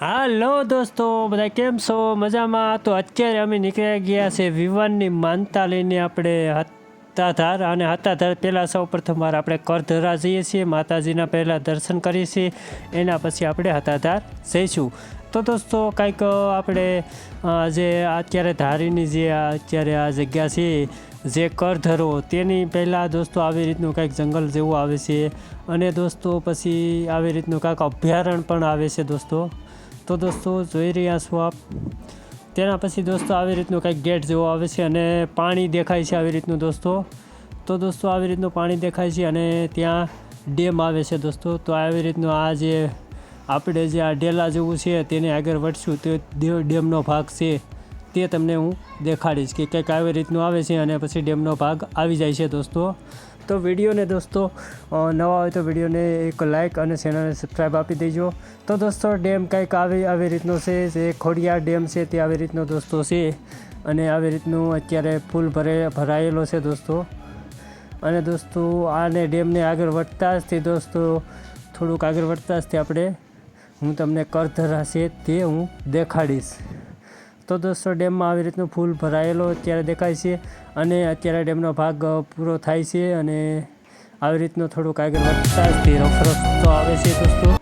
હાલો દોસ્તો, બધા કેમ છો? મજામાં? તો અત્યારે અમે નીકળી ગયા છે વિવાનની માનતા લઈને આપણે હતાધાર અને હતાધાર પહેલાં સૌ પ્રથમ વાર આપણે કરધરા જઈએ છીએ, માતાજીના પહેલાં દર્શન કરીએ છીએ, એના પછી આપણે હતાધાર જઈશું. તો દોસ્તો, કાંઈક આપણે જે અત્યારે ધારીની જે અત્યારે આ જગ્યા છે, જે કરધરો, તેની પહેલાં દોસ્તો આવી રીતનું કાંઈક જંગલ જેવું આવે છે. અને દોસ્તો, પછી આવી રીતનું કાંઈક અભયારણ્ય પણ આવે છે દોસ્તો. તો દોસ્તો, જોઈ રહ્યા છો આપ? તેના પછી દોસ્તો, આવી રીતનું કંઈક ગેટ જેવો આવે છે અને પાણી દેખાય છે આવી રીતનું દોસ્તો. તો દોસ્તો, આવી રીતનું પાણી દેખાય છે અને ત્યાં ડેમ આવે છે દોસ્તો. તો આવી રીતનું આ જે આપણે જે આ ડેલા જેવું છે તેને આગળ વધશું તે ડેમનો ભાગ છે તે તમને હું દેખાડીશ કે કંઈક આવી રીતનું આવે છે અને પછી ડેમનો ભાગ આવી જાય છે દોસ્તો. તો વિડીયોને દોસ્તો નવા હોય તો વિડીયોને એક લાઇક અને ચેનલને સબસ્ક્રાઈબ આપી દેજો. તો દોસ્તો, ડેમ કંઈક આવી આવી રીતનો છે, જે ખોડિયાર ડેમ છે, તે આવી રીતનો દોસ્તો છે. અને આવી રીતનું અત્યારે ફૂલ ભરે, ભરાયેલો છે દોસ્તો. અને દોસ્તો, આને ડેમને આગળ વધતા જ તે દોસ્તો, થોડુંક આગળ વધતા જ તે આપણે હું તમને કરધરા છે તે હું દેખાડીશ. તો દોસ્તો ડેમમાં આવી રીતનું ફૂલ ભરાયેલો અત્યારે દેખાય છે અને અત્યારે ડેમનો ભાગ પૂરો થાય છે અને આવી રીતનું થોડુંક આગળ વધતા જ તે રફ આવે છે દોસ્તો.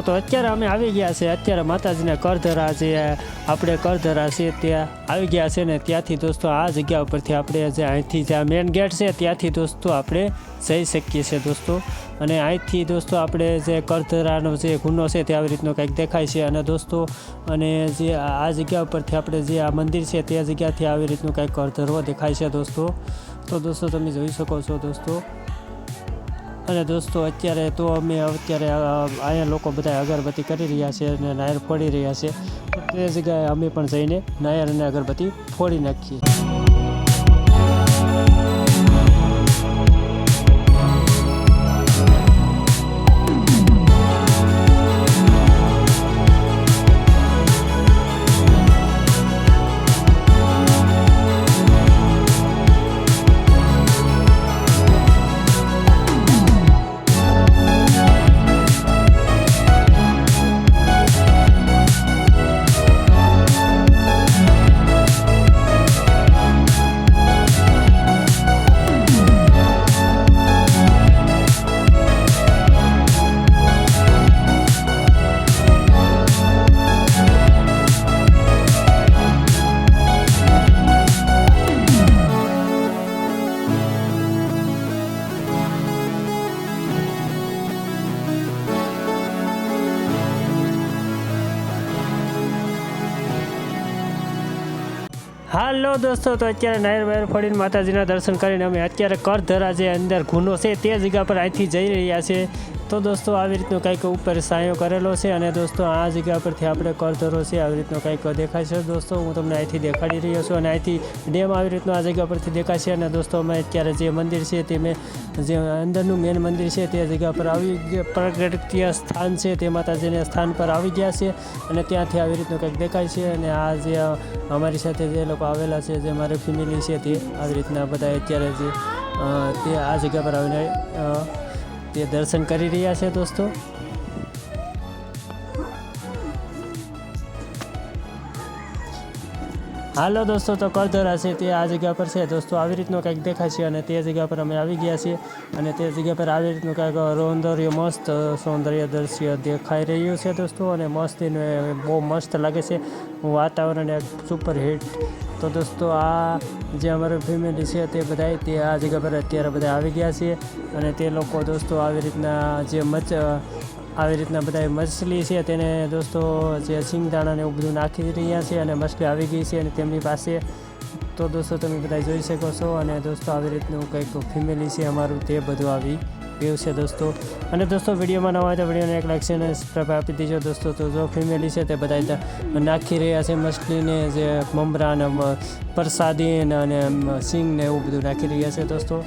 તો અત્યારે અમે આવી ગયા છે અત્યારે માતાજીના કરધરા જે આપણે કરધરા છે ત્યાં આવી ગયા છે ને ત્યાંથી દોસ્તો આ જગ્યા ઉપરથી આપણે જે અહીંથી જે મેઇન ગેટ છે ત્યાંથી દોસ્તો આપણે જઈ શકીએ છીએ દોસ્તો. અને અહીંથી દોસ્તો આપણે જે કરધરાનો જે ગુનો છે તે આવી રીતનો કંઈક દેખાય છે. અને દોસ્તો, અને જે આ જગ્યા ઉપરથી આપણે જે આ મંદિર છે તે જગ્યાથી આવી રીતનું કંઈક કરધરો દેખાય છે દોસ્તો. તો દોસ્તો તમે જોઈ શકો છો દોસ્તો. અને દોસ્તો, અત્યારે તો અમે અત્યારે અહીંયા લોકો બધા અગરબત્તી કરી રહ્યા છે અને નાયર ફોડી રહ્યા છે. તો જગ્યાએ અમે પણ જઈને નાયર અને અગરબત્તી ફોડી નાખીએ. હાલો દોસ્તો, તો અત્યારે નાયર વાયર ફળીને માતાજીના દર્શન કરીને અમે અત્યારે કરધરા જે અંદર ગુનો છે તે જગ્યા પર અહીંથી જઈ રહ્યા છે. તો દોસ્તો, આવી રીતનો કંઈક ઉપર સાયો કરેલો છે અને દોસ્તો, આ જગ્યા પરથી આપણે કરધરો છે, આવી રીતનો કંઈક દેખાય છે. દોસ્તો, હું તમને અહીંથી દેખાડી રહ્યો છું અને અહીંથી ડેમ આવી રીતનો આ જગ્યા પરથી દેખાય છે અને દોસ્તો, અમે અત્યારે જે મંદિર છે તે મેં, જે અંદરનું મેન મંદિર છે તે જગ્યા પર આવી પ્રગટ્ય સ્થાન છે તે માતાજીના સ્થાન પર આવી ગયા છે અને ત્યાંથી આવી રીતનું કંઈક દેખાય છે અને આ જે અમારી સાથે જે લોકો આવેલા છે, જે મારી ફેમિલી છે તે આવી રીતના બધા અત્યારે જે તે આ જગ્યા પર આવીને તે દર્શન કરી રહ્યા છે દોસ્તો. હાલો દોસ્તો, તો કરધરા છે. તે આ જગ્યા પર છે. દોસ્તો, આવી રીતનું કંઈક દેખાય છે અને તે જગ્યા પર અમે આવી ગયા છીએ અને તે જગ્યા પર આવી રીતનું કંઈક સૌંદર્ય મસ્ત સૌંદર્ય દ્રશ્ય દેખાઈ રહ્યું છે દોસ્તો અને મસ્તીને બહુ મસ્ત લાગે છે વાતાવરણ એક સુપર હિટ તો દોસ્તો, આ જે અમારી ફેમિલી છે તે બધાય તે આ જગ્યા પર અત્યારે બધા આવી ગયા છે અને તે લોકો દોસ્તો આવી રીતના જે મચ આવી રીતના બધા મછલી છે. તેને દોસ્તો જે સિંગદાણા ને એવું બધું નાખી રહ્યા છે અને મછલી આવી ગઈ છે અને તેમની પાસે તો દોસ્તો તમે બધા જોઈ શકો છો અને દોસ્તો આવી રીતનું કંઈક ફેમિલી છે અમારું તે બધું આવી ગયું છે દોસ્તો. અને દોસ્તો વિડીયોમાં નવા હોય તો વિડીયોને એક લાઈક છે અને સબસ્ક્રાઈબ આપી દીજો દોસ્તો. તો જો ફેમિલી છે તે બધા નાખી રહ્યા છે મછલીને જે મમરા ને પ્રસાદી અને સિંગ ને એવું બધું નાખી રહ્યા છે દોસ્તો.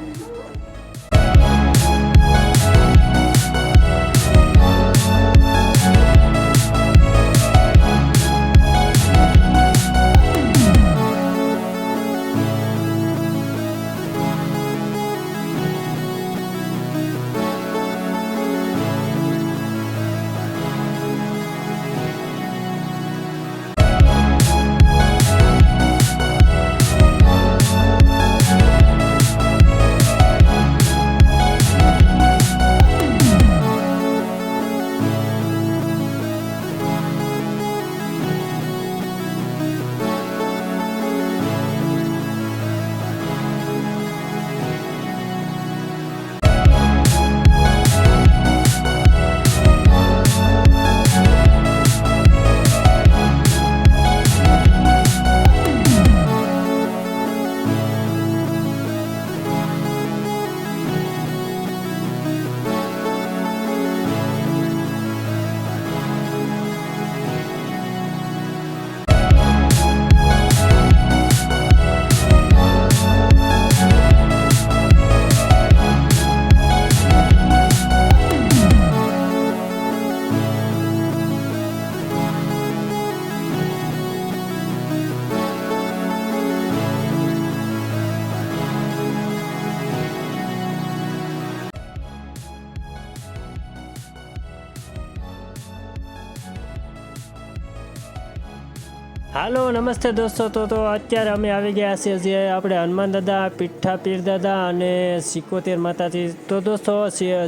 હાલો, નમસ્તે દોસ્તો. તો તો અત્યારે અમે આવી ગયા છીએ જે આપણે હનુમાન દાદા પીઠા પીર દાદા અને સિકોતેર માતાજી. તો દોસ્તો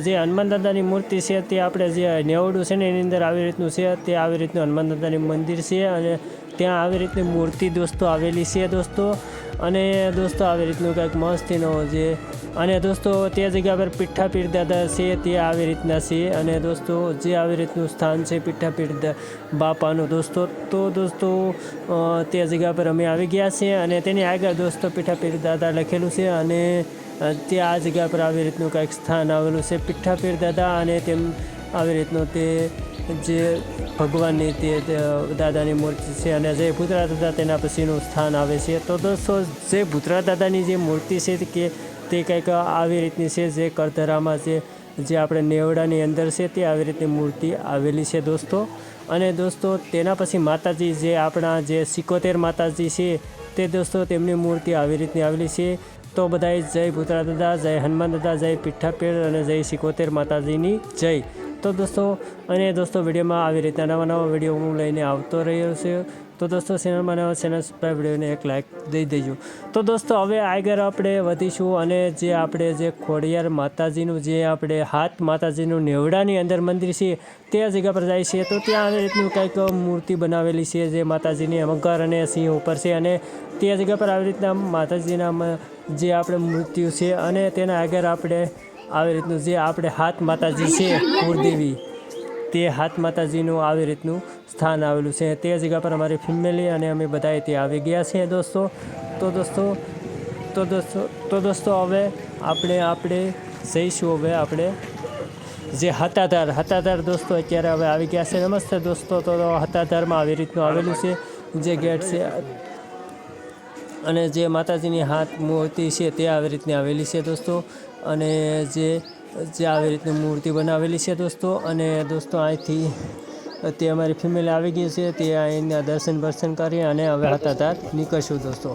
જે હનુમાન દાદાની મૂર્તિ છે તે આપણે જે નેવડું છે ને એની અંદર આવી રીતનું છે, તે આવી રીતનું હનુમાન દાદાની મંદિર છે અને ત્યાં આવી રીતની મૂર્તિ દોસ્તો આવેલી છે દોસ્તો. અને દોસ્તો, આવી રીતનું કંઈક મસ્તીનો જે અને દોસ્તો, તે જગ્યા પર પીઠા પીર દાદા છે, તે આવી રીતના છે. અને દોસ્તો, જે આવી રીતનું સ્થાન છે પીઠા પીર દા- બાપાનું દોસ્તો, તો દોસ્તો તે જગ્યા પર અમે આવી ગયા છીએ અને તેની આગળ દોસ્તો પીઠા પીર દાદા લખેલું છે અને તે આ જગ્યા પર આવી રીતનું કંઈક સ્થાન આવેલું છે પીઠા પીર દાદા અને તેમ આવી રીતનું તે જે ભગવાનની તે દાદાની મૂર્તિ છે અને જે ભૂતરા દાદા તેના પછીનું સ્થાન આવે છે. તો દોસ્તો, જે ભૂતરા દાદાની જે મૂર્તિ છે કે, તે કંઈક આવી રીતની છે જે કરધરામાં છે જે આપણે નેવડાની અંદર છે તે આવી રીતની મૂર્તિ આવેલી છે દોસ્તો. અને દોસ્તો, તેના પછી માતાજી જે આપણા જે સિકોતેર માતાજી છે તે દોસ્તો તેમની મૂર્તિ આવી રીતની આવેલી છે. તો બધાય જય ભૂતરા દાદા, જય હનુમાન દાદા, જય પીઠાપેર અને જય સિકોતેર માતાજીની જય. તો દોસ્તો, અને દોસ્તો વિડીયોમાં આવી રીતના નવા નવા વીડિયો હું લઈને આવતો રહ્યો છું. તો દોસ્તો, ચેનલમાં નવા ચેનલ સબસ્ક્રાઈબ વિડીયોને એક લાઇક દઈ દેજો. તો દોસ્તો, હવે આગળ આપણે વધીશું અને જે આપણે જે ખોડિયાર માતાજીનું જે આપણે હાથ માતાજીનું નેવડાની અંદર મંદિર છે, તે જગ્યા પર જાય છે. તો ત્યાં આવી રીતનું કંઈક મૂર્તિ બનાવેલી છે જે માતાજીની મગર અને સિંહ ઉપર છે અને તે જગ્યા પર આવી રીતના માતાજીના જે આપણે મૃત્યુ છે અને તેના આગળ આપણે આવી રીતનું જે આપણે હાથ માતાજી છે, કુળદેવી, તે હાથ માતાજીનું આવી રીતનું સ્થાન આવેલું છે. તે જગ્યા પર અમારી ફેમિલી અને અમે બધાએ ત્યાં આવી ગયા છીએ દોસ્તો. તો દોસ્તો તો દોસ્તો તો દોસ્તો હવે આપણે આપણે જઈશું હવે આપણે જે હતાધાર હતાધાર દોસ્તો અત્યારે હવે આવી ગયા છે. નમસ્તે દોસ્તો. તો હતાધારમાં આવી રીતનું આવેલું છે, જે ગેટ છે. અને જે માતાજીની હાથ મૂર્તિ છે, તે આવી રીતની આવેલી છે દોસ્તો. અને જે જે આવી રીતની મૂર્તિ બનાવેલી છે દોસ્તો, અને દોસ્તો અહીંથી તે અમારી ફેમિલી આવી ગઈ છે, તે અહીંના દર્શન બર્શન કરી અને હવે હતા તાર નીકળશું દોસ્તો.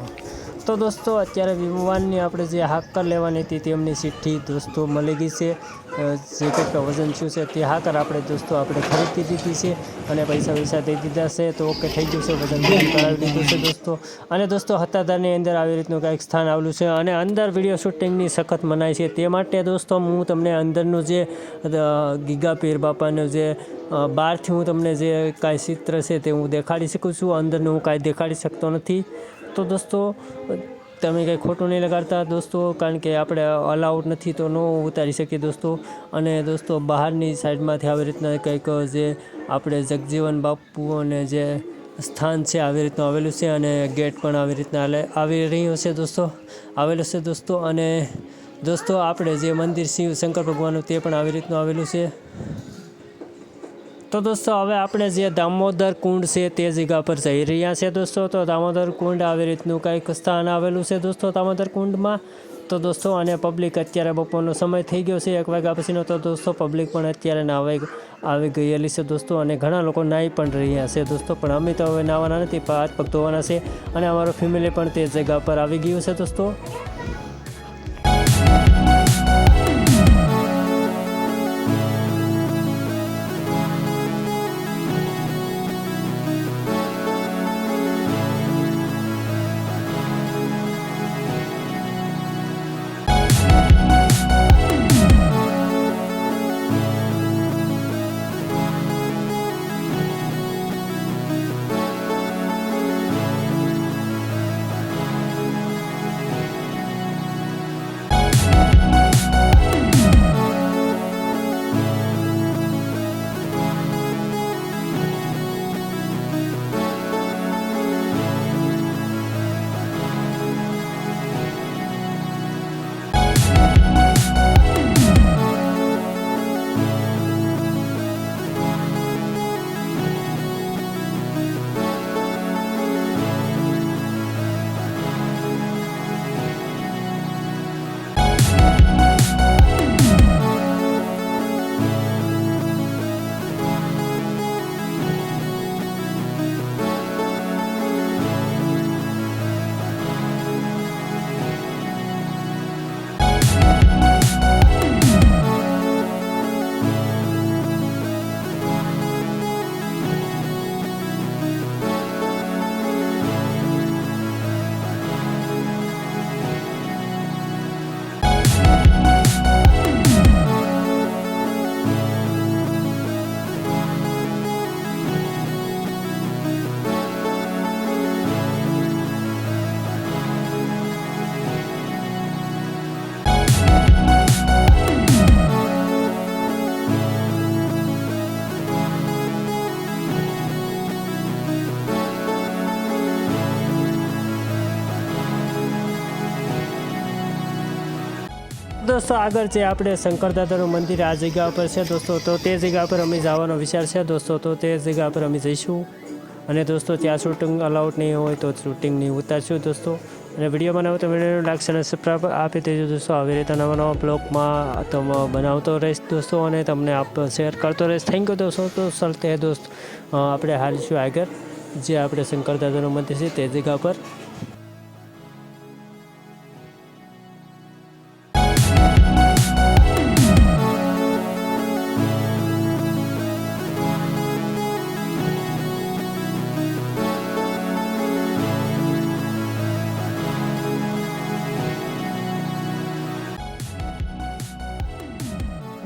તો દોસ્તો, અત્યારે વિમાનની આપણે જે હાકર લેવાની હતી તેમની ચિઠ્ઠી દોસ્તો મળી ગઈ છે. જે કંઈક વજન શું છે તે હાકર આપણે દોસ્તો આપણે ખરીદી દીધી છે અને પૈસા પૈસા દઈ દીધા છે. તો ઓકે થઈ ગયું છે, વજન કરાવી દીધું છે દોસ્તો. અને દોસ્તો હતાદારની અંદર આવી રીતનું કંઈક સ્થાન આવેલું છે અને અંદર વીડિયો શૂટિંગની સખત મનાય છે. તે માટે દોસ્તો હું તમને અંદરનું જે ગીગા પીર બાપાનું જે બહારથી હું તમને જે કાંઈ ચિત્ર છે તે હું દેખાડી શકું છું. અંદરનું હું કાંઈ દેખાડી શકતો નથી. તો દોસ્તો, તમે કંઈ ખોટું નહીં લગાડતા દોસ્તો, કારણ કે આપણે અલાઉડ નથી તો ન ઉતારી શકીએ દોસ્તો. અને દોસ્તો, બહારની સાઈડમાંથી આવી રીતના કંઈક જે આપણે જગજીવન બાપુ અને જે સ્થાન છે આવી રીતનું આવેલું છે અને ગેટ પણ આવી રીતના આવી રહ્યું છે દોસ્તો, આવેલો છે દોસ્તો. અને દોસ્તો, આપણે જે મંદિર શિવ શંકર ભગવાનનું તે પણ આવી રીતનું આવેલું છે. તો દોસ્તો, હવે આપણે જે દામોદર કુંડ છે તે જગ્યા પર જઈ રહ્યા છે દોસ્તો. તો દામોદર કુંડ આવી રીતનું કંઈક સ્થાન આવેલું છે દોસ્તો દામોદર કુંડમાં. તો દોસ્તો, અને પબ્લિક અત્યારે બપોરનો સમય થઈ ગયો છે, એક વાગ્યા પછીનો. તો દોસ્તો પબ્લિક પણ અત્યારે નાવાઈ આવી ગયેલી છે દોસ્તો, અને ઘણા લોકો નાહી પણ રહ્યા છે દોસ્તો. પણ અમે તો હવે નાવાના નથી હાથ પગ ધોવાના છે. અને અમારો ફેમિલી પણ તે જગ્યા પર આવી ગયું છે દોસ્તો. દોસ્તો, આગળ જે આપણે શંકર દાદાનું મંદિર આ જગ્યા પર છે દોસ્તો, તો તે જગ્યા પર અમે જવાનો વિચાર છે દોસ્તો, તો તે જગ્યા પર અમે જઈશું. અને દોસ્તો, ત્યાં શૂટિંગ અલાઉડ નહીં હોય તો શૂટિંગ નહીં ઉતારશું દોસ્તો. અને વીડિયો બનાવો તો વીડિયો લાઈક અને સબસ્ક્રાઈબ આપી દેજો દોસ્તો. આવી રીતે નવા નવા બ્લોગમાં તમે બનાવતો રહીશ દોસ્તો અને તમને આપ શેર કરતો રહીશ. થેન્ક યુ દોસ્તો, તો સર તે દોસ્ત. આપણે હાલીશું આગળ. જે આપણે શંકર દાદાનું મંદિર છે તે જગ્યા પર.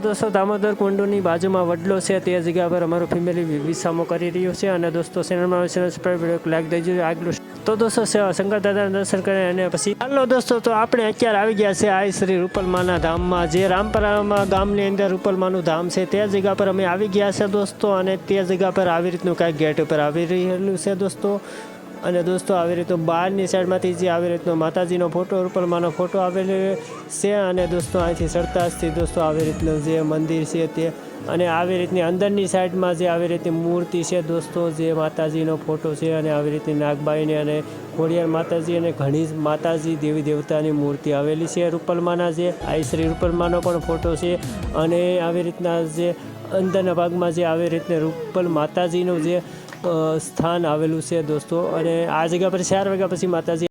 દોસ્તો, દામોદર કુંડુની બાજુમાં વડલો છે. તે જગ્યા પર અમારું ફેમિલી વિસામો કરી રહ્યું છે અને દોસ્તો, ચેનલમાં સબસ્ક્રાઈબ લાઈક દેજો, આગલું તો દોસ્તો શંકર દાદાના દર્શન કરે અને પછી હાલો દોસ્તો, તો આપણે અત્યારે આવી ગયા છે આ શ્રી રૂપલમાના ધામમાં, જે રામપરામાં ગામની અંદર રૂપલમાનું ધામ છે. તે જગ્યા પર અમે આવી ગયા છે દોસ્તો અને તે જગ્યા પર આવી રીતનું કાંઈક ગેટ ઉપર આવી રહેલું છે દોસ્તો. અને દોસ્તો, આવી રીતનું બહારની સાઈડમાંથી જે આવી રીતનો માતાજીનો ફોટો રૂપલમાનો ફોટો આવેલો છે અને દોસ્તો, અહીંથી સરતાજથી દોસ્તો, આવી રીતનું જે મંદિર છે તે અને આવી રીતની અંદરની સાઈડમાં જે આવી રીતની મૂર્તિ છે દોસ્તો, જે માતાજીનો ફોટો છે અને આવી રીતની નાગબાઈને અને ખોડિયાર માતાજી અને ઘણી માતાજી દેવી દેવતાની મૂર્તિ આવેલી છે રૂપલમાના જે. આ શ્રી રૂપલમાનો પણ ફોટો છે અને આવી રીતના જે અંદરના ભાગમાં જે આવી રીતને રૂપલ માતાજીનું જે સ્થાન આવેલું છે દોસ્તો. અને આ જગ્યા પર ચાર વાગ્યા પછી માતાજી